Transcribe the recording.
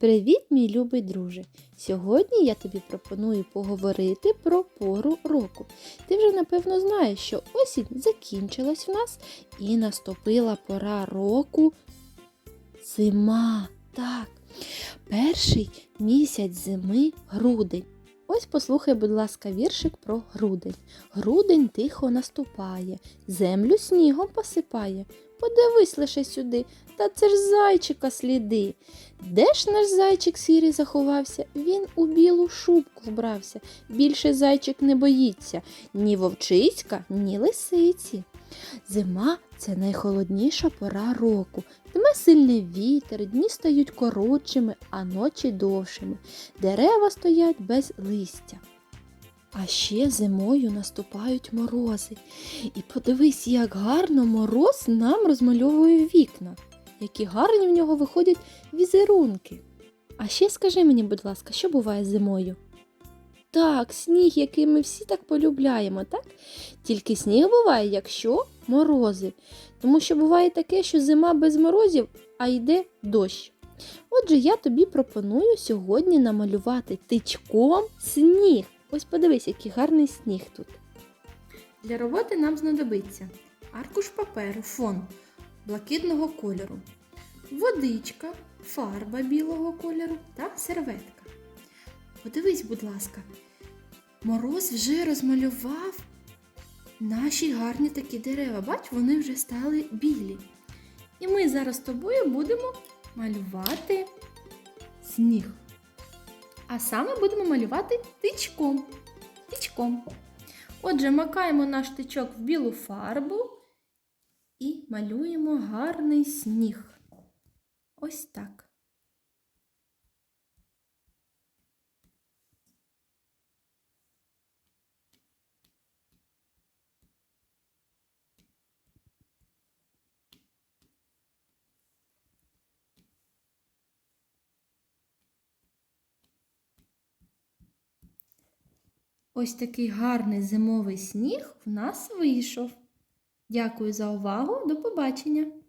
Привіт, мій любий друже! Сьогодні я тобі пропоную поговорити про пору року. Ти вже напевно знаєш, що осінь закінчилась в нас і наступила пора року зима. Так, перший місяць зими грудень. Ось послухай, будь ласка, віршик про грудень. Грудень тихо наступає, землю снігом посипає. Подивись лише сюди, та це ж зайчика сліди. Де ж наш зайчик сірий заховався? Він у білу шубку вбрався. Більше зайчик не боїться ні вовчиська, ні лисиці. Зима це найхолодніша пора року. Дме сильний вітер, дні стають коротшими, а ночі довшими. Дерева стоять без листя. А ще зимою наступають морози. І подивись, як гарно мороз нам розмальовує вікна, які гарні в нього виходять візерунки. А ще скажи мені, будь ласка, що буває зимою? Так, сніг, який ми всі так полюбляємо, так? Тільки сніг буває, якщо морози. Тому що буває таке, що зима без морозів, а йде дощ. Отже, я тобі пропоную сьогодні намалювати тичком сніг. Ось подивись, який гарний сніг тут. Для роботи нам знадобиться аркуш паперу, фон блакитного кольору, водичка, фарба білого кольору та серветка. Подивись, будь ласка, мороз вже розмалював наші гарні такі дерева. Бач, вони вже стали білі. І ми зараз з тобою будемо малювати сніг. А саме будемо малювати тичком. Тичком. Отже, макаємо наш тичок в білу фарбу і малюємо гарний сніг. Ось так. Ось такий гарний зимовий сніг в нас вийшов. Дякую за увагу. До побачення!